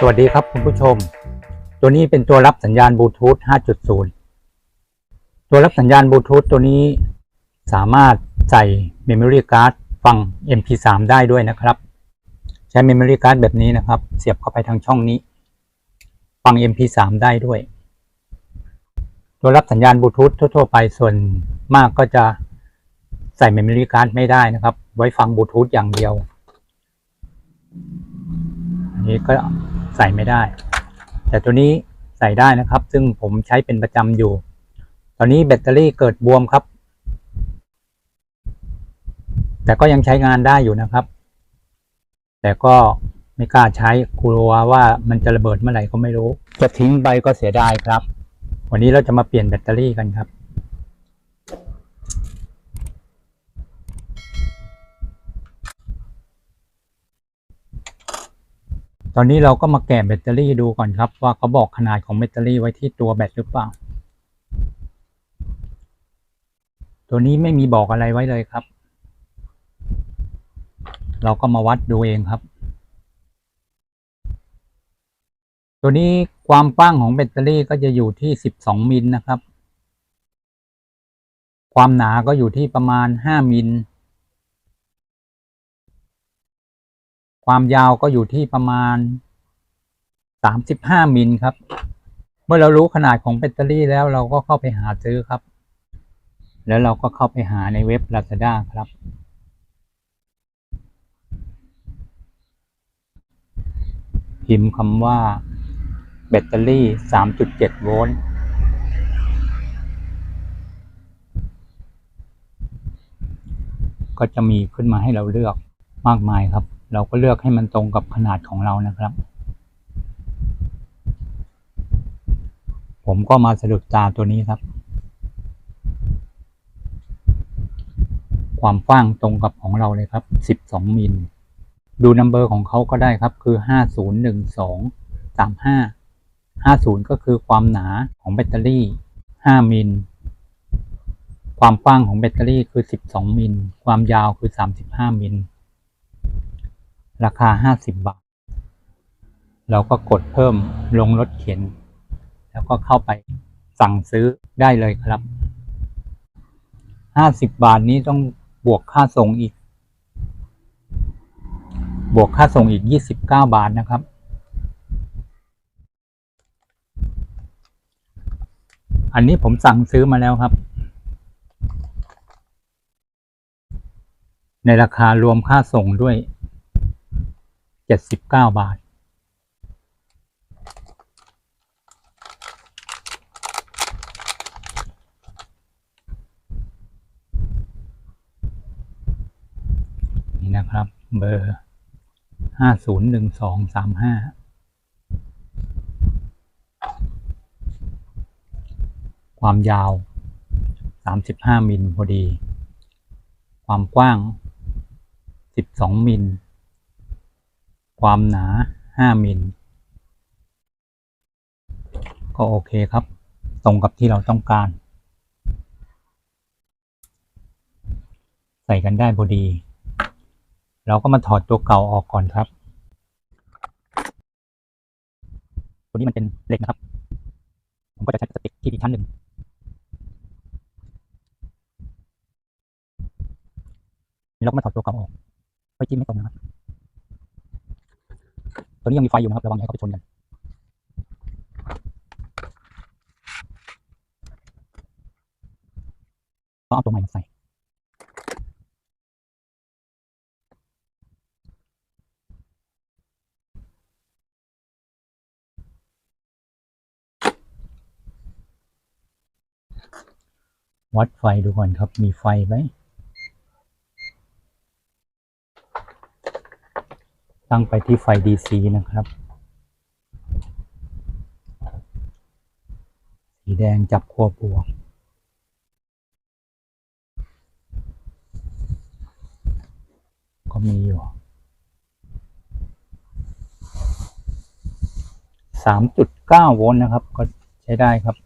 สวัสดีครับคุณผู้ชม ตัวนี้เป็นตัวรับสัญญาณบลูทูธ 5.0 ตัวรับสัญญาณบลูทูธตัวนี้สามารถใส่ Memory Card ฟัง MP3 ได้ด้วยนะครับ ใช้ Memory Card แบบนี้นะครับ เสียบเข้าไปทางช่องนี้ ฟัง MP3 ได้ด้วย ตัวรับสัญญาณบลูทูธทั่วๆไปส่วนมากก็จะใส่ Memory Card ไม่ได้นะครับ ไว้ฟังบลูทูธอย่างเดียวนนี้ก็ ใส่ไม่ได้ แต่ตัวนี้ใส่ได้นะครับ ซึ่งผมใช้เป็นประจำอยู่ ตอนนี้แบตเตอรี่เกิดบวมครับ แต่ก็ยังใช้งานได้อยู่นะครับ แต่ก็ไม่กล้าใช้กลัวว่ามันจะระเบิดเมื่อไหร่ก็ไม่รู้ จะทิ้งไปก็เสียดายครับ วันนี้เราจะมาเปลี่ยนแบตเตอรี่กันครับ ตอนนี้เราก็มาแกะแบตเตอรี่ดูก่อนครับ ว่าเขาบอกขนาดของแบตเตอรี่ไว้ที่ตัวแบตหรือเปล่า ตัวนี้ไม่มีบอกอะไรไว้เลยครับ เราก็มาวัดดูเองครับ ตัวนี้ความกว้างของแบตเตอรี่ก็จะอยู่ที่ 12 มิลนะครับ ความหนาก็อยู่ที่ประมาณ 5 มิล ความยาวก็อยู่ที่ประมาณ 35 มิลครับ เมื่อเรารู้ขนาดของแบตเตอรี่แล้วเราก็เข้าไปหาซื้อครับ แล้วเราก็เข้าไปหาในเว็บ Lazada ครับ พิมพ์คำว่าแบตเตอรี่ 3.7 โวลต์ก็จะมีขึ้นมาให้เราเลือกมากมายครับ เราก็เลือกให้มันตรงกับขนาดของเรานะครับ ผมก็มาสะดุดตาตัวนี้ครับ ความกว้างตรงกับของเราเลยครับ 12 มิล ดูนัมเบอร์ของเขาก็ได้ครับ คือ 501235 50 ก็คือความหนาของแบตเตอรี่ 5 มิลความกว้างของแบตเตอรี่คือ 12 มิล ความยาวคือ 35 มิล ราคา 50 บาท เราก็กดเพิ่มลงรถเข็น แล้วก็เข้าไปสั่งซื้อได้เลยครับ 50 บาทนี้ต้องบวกค่าส่งอีก บวกค่าส่งอีก 29 บาทนะครับ อันนี้ผมสั่งซื้อมาแล้วครับ ในราคารวมค่าส่งด้วย 79บาท นี่นะครับ เบอร์ห้าศูนย์หนึ่งสองสามห้าความยาวสามสิบห้ามิลพอดี ความกว้างสิบสองมิล ความหนาห้ามิล ก็โอเคครับ ตรงกับที่เราต้องการ ใส่กันได้พอดี เราก็มาถอดตัวเก่าออกก่อนครับ ตัวนี้มันเป็นเหล็กนะครับ ผมก็จะใช้พลาสติกที่อีกชั้นหนึ่งเราก็มาถอดตัวเก่าออกไว้จิ้มไม่ตรงนะครับ ตัวนี้ยังมีไฟอยู่นะครับระวังอย่าให้เขาไปชนกันก็เอาตัวใหม่มาใส่วัดไฟดูก่อนครับ มีไฟไหม ตั้งไปที่ไฟ DC นะครับ สีแดงจับขั้วบวกก็มีอยู่สามจุดเก้าโวลต์นะครับ ก็ใช้ได้ครับ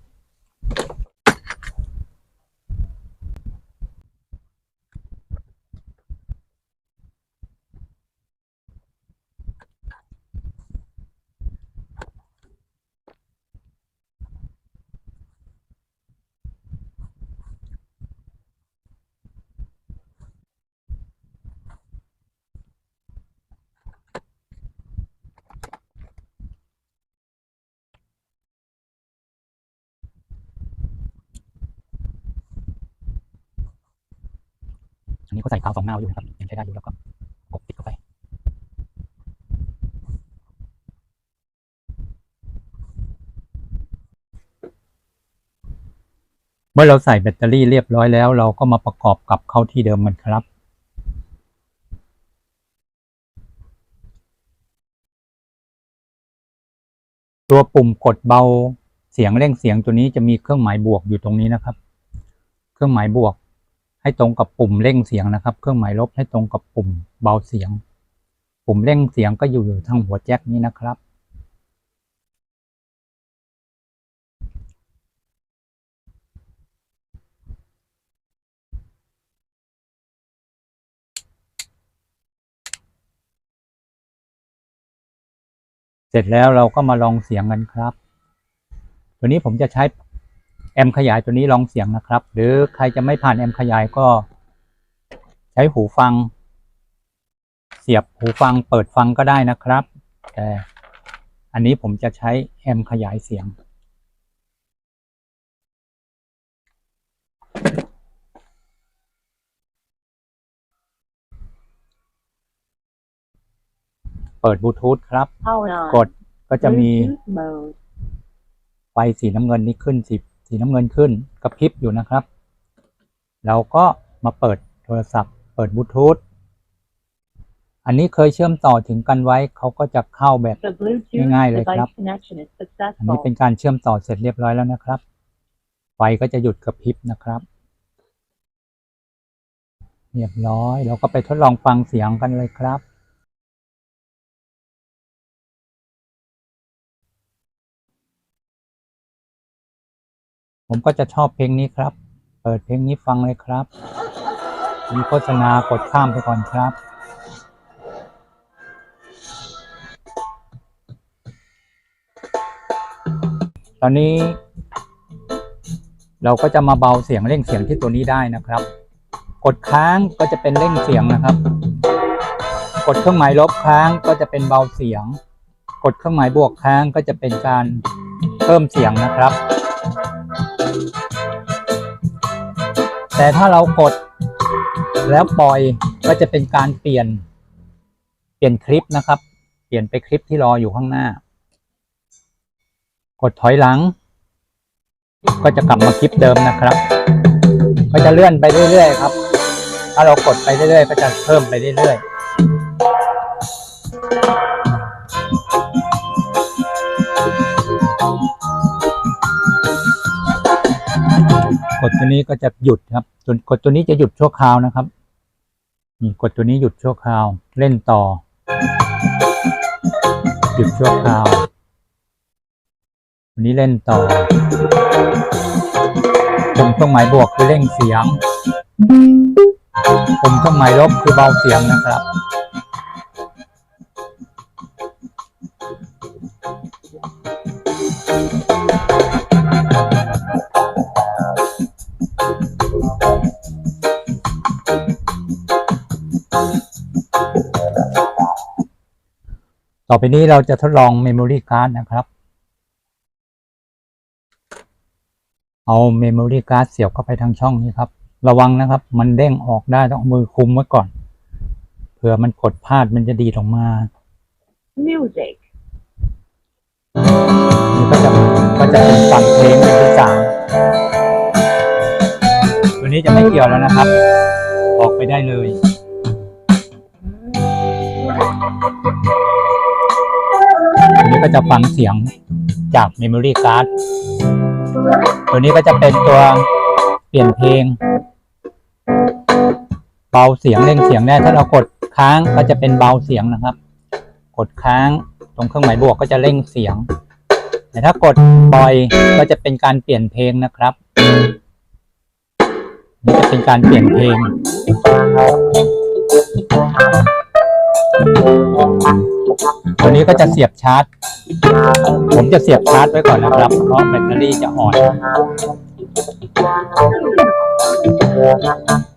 อันนี้ก็ใส่กาวสองหน้าอยู่นะครับยังใช้ได้อยู่แล้วก็กดติดเข้าไปเมื่อเราใส่แบตเตอรี่เรียบร้อยแล้ว เราก็มาประกอบกับเข้าที่เดิมมันครับ ตัวปุ่มกดเบาเสียงเร่งเสียงตัวนี้จะมีเครื่องหมายบวกอยู่ตรงนี้นะครับ เครื่องหมายบวก ให้ตรงกับปุ่มเร่งเสียงนะครับ เครื่องหมายลบให้ตรงกับปุ่มเบาเสียง ปุ่มเร่งเสียงก็อยู่อยู่ทางหัวแจ็คนี้นะครับ เสร็จแล้วเราก็มาลองเสียงกันครับ ตัวนี้ผมจะใช้ แอมป์ขยายตัวนี้ลองเสียงนะครับ หรือใครจะไม่ผ่านแอมป์ขยายก็ ใช้หูฟัง เสียบหูฟังเปิดฟังก็ได้นะครับแต่อันนี้ผมจะใช้แอมป์ขยายเสียง เปิดบลูทูธครับ Power on. กดก็จะมี Bluetooth mode. ไฟสีน้ำเงินนี้ขึ้นสี สีน้ำเงินขึ้นกระพริบอยู่นะครับ เราก็มาเปิดโทรศัพท์ เปิดบลูทูธอันนี้เคยเชื่อมต่อถึงกันไว้เขาก็จะเข้าแบบ The Bluetooth Ngay เลยครับ device connection is อันนี้ successful. เป็นการเชื่อมต่อเสร็จเรียบร้อยแล้วนะครับ ไฟก็จะหยุดกระพริบนะครับ เรียบร้อยเราก็ไปทดลองฟังเสียงกันเลยครับ ผมก็จะชอบเพลงนี้ครับ เปิดเพลงนี้ฟังเลยครับ มีโฆษณากดข้ามไปก่อนครับ ตอนนี้ เราก็จะมาเบาเสียงเร่งเสียงที่ตัวนี้ได้นะครับ กดค้างก็จะเป็นเร่งเสียงนะครับ กดเครื่องหมายลบค้างก็จะเป็นเบาเสียง กดเครื่องหมายบวกค้างก็จะเป็นการเพิ่มเสียงนะครับ แต่ถ้าเรากดแล้วปล่อยก็จะเป็นการเปลี่ยน เปลี่ยนคลิปนะครับ เปลี่ยนไปคลิปที่รออยู่ข้างหน้า กดถอยหลัง ก็จะกลับมาคลิปเดิมนะครับ ก็จะเลื่อนไปเรื่อยๆครับ ถ้าเรากดไปเรื่อยๆ ก็จะเพิ่มไปเรื่อยๆ กดตัวนี้ก็จะหยุดครับส่วนกดตัวนี้จะหยุดชั่วคราวนะครับนี่กดตัวนี้หยุดชั่วคราว เล่นต่อ หยุดชั่วคราววันนี้เล่นต่อปุ่มเครื่องหมายบวกคือเร่งเสียงปุ่มเครื่องหมายลบคือเบาเสียงนะครับ ต่อไปนี้เราจะทดลอง Memory Card นะครับ เอา Memory Card เสียบเข้าไปทางช่องนี้ครับ ระวังนะครับ มันเด้งออกได้ต้องเอามือคุมไว้ก่อน เผื่อมันกดพลาดมันจะดีดออกมา Music. นี่ก็จะก็จะเป็นฝั่งเพลงเป็นที่สามตัวนี้จะไม่เกี่ยวแล้วนะครับ ออกไปได้เลยอัน นี้ก็จะฟังเสียงจาก Memory Card ตัวนี้ก็จะเป็นตัวเปลี่ยนเพลงเบาเสียงเร่งเสียงได้ถ้าเรากดค้างก็จะเป็นเบาเสียงนะครับ กดค้างตรงเครื่องหมายบวกก็จะเร่งเสียง แต่ถ้ากดปล่อยก็จะเป็นการเปลี่ยนเพลงนะครับนี่จะเป็นการเปลี่ยนเพลง ตัวนี้ก็จะเสียบชาร์จ ผมจะเสียบชาร์จไว้ก่อนนะครับ เพราะแบตเตอรี่จะอ่อน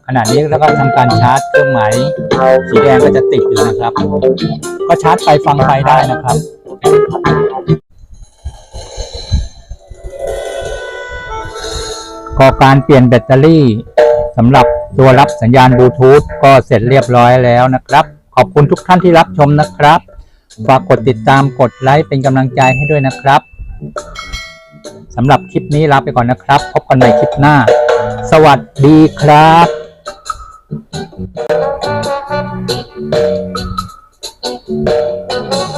ขณะนี้แล้วก็ทำการชาร์จเครื่องหมายสีแดงก็จะติดอยู่นะครับ ก็ชาร์จไฟฟังไฟได้นะครับก็การเปลี่ยนแบตเตอรี่สำหรับตัวรับสัญญาณบลูทูธก็เสร็จเรียบร้อยแล้วนะครับ ขอบคุณทุกท่านที่รับชมนะครับ ฝากกดติดตามกดไลค์เป็นกำลังใจให้ด้วยนะครับสำหรับคลิปนี้ลาไปก่อนนะครับ พบกันใหม่คลิปหน้า สวัสดีครับ Thank